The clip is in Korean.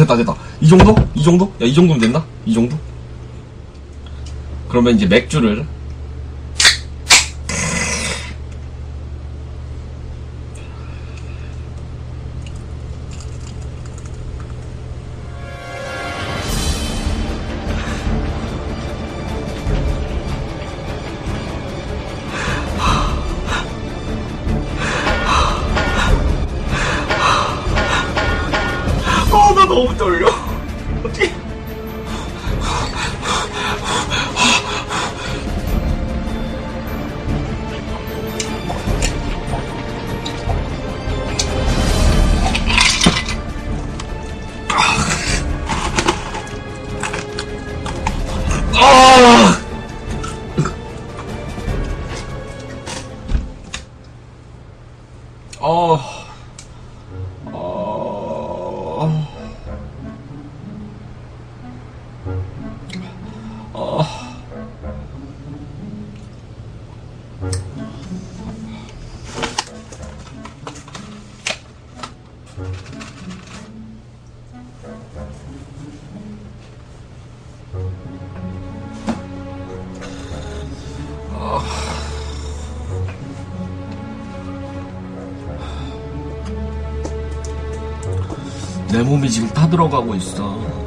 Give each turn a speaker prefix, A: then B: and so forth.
A: 됐다 됐다 이 정도? 이 정도? 야 이 정도면 됐나? 이 정도? 그러면 이제 맥주를 너무 떨려. 어떻게? 아! 어. 어. 내 몸이 지금 타들어가고 있어.